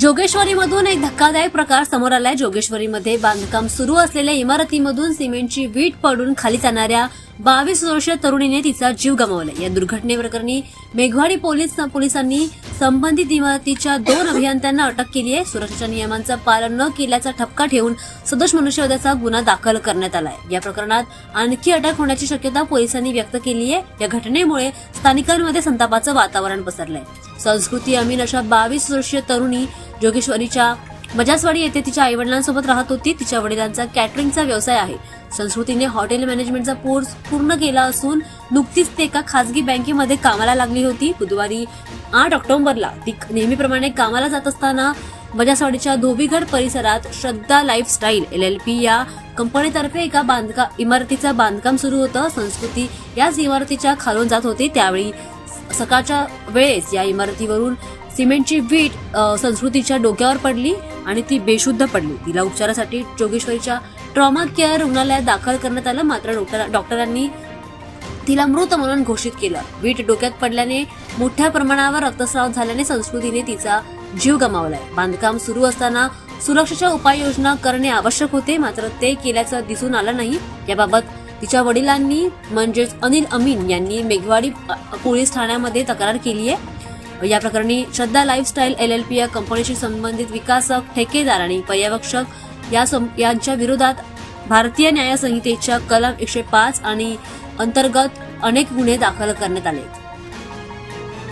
जोगेश्वरीमधून एक धक्कादायक प्रकार समोर आलाय. जोगेश्वरीमध्ये बांधकाम सुरू असलेल्या इमारतीमधून सिमेंटची वीट पडून खाली जाणाऱ्या बावीस वर्षीय तरुणीने तिचा जीव गमावला या दुर्घटनेप्रकरणी मेघवाडी पोलीस पोलिसांनी संबंधित इमारतीच्या दोन अभियंत्यांना अटक केली आहे. सुरक्षेच्या नियमांचं पालन न केल्याचा ठपका ठेवून सदोष मनुष्यवधाचा गुन्हा दाखल करण्यात आलाय. या प्रकरणात आणखी अटक होण्याची शक्यता पोलिसांनी व्यक्त केली आहे. या घटनेमुळे स्थानिकांमध्ये संतापाचं वातावरण पसरलंय. संस्कृती अमीन अशा बावीस वर्षीय तरुणी जोगेश्वरीच्या मजासवाडी येथे तिच्या आईवडिलांसोबत राहत होती. तिच्या वडिलांचा कॅटरिंगचा व्यवसाय आहे. संस्कृतीने हॉटेल मॅनेजमेंटचा कोर्स पूर्ण केला असून नुकतीच ते एका खासगी बँकेमध्ये कामाला लागली होती. बुधवारी आठ ऑक्टोबरला ती नेहमीप्रमाणे कामाला जात असताना मजासवाडीच्या धोबीगड परिसरात Shraddha lifestyle L L P या कंपनीतर्फे एका बांधकाम इमारतीचं बांधकाम सुरू होतं. संस्कृती याच इमारतीच्या खालून जात होती. त्यावेळी सकाळच्या वेळेस या इमारतीवरून सिमेंटची वीट संस्कृतीच्या डोक्यावर पडली आणि ती बेशुद्ध पडली. तिला उपचारासाठी जोगेश्वरीच्या ट्रॉमा केअर रुग्णालयात दाखल करण्यात आलं. मात्र डॉक्टर डॉक्टरांनी तिला मृत म्हणून घोषित केलं. वीट डोक्यात पडल्याने मोठ्या प्रमाणावर रक्तस्राव झाल्याने संस्कृतीने तिचा जीव गमावलाय. बांधकाम सुरू असताना सुरक्षेच्या उपाययोजना करणे आवश्यक होते. मात्र ते केल्याचं दिसून आलं नाही. याबाबत तिच्या वडिलांनी म्हणजेच अनिल अमीन यांनी मेघवाडी पोलीस ठाण्यामध्ये तक्रार केली आहे या प्रकरणी Shraddha lifestyle L L P या कंपनीशी संबंधित विकासक ठेकेदार आणि पर्यवेक्षक या सं- यांच्या विरोधात भारतीय न्याय संहितेच्या कलम एकशे पाच आणि अंतर्गत अनेक गुन्हे दाखल करण्यात आले.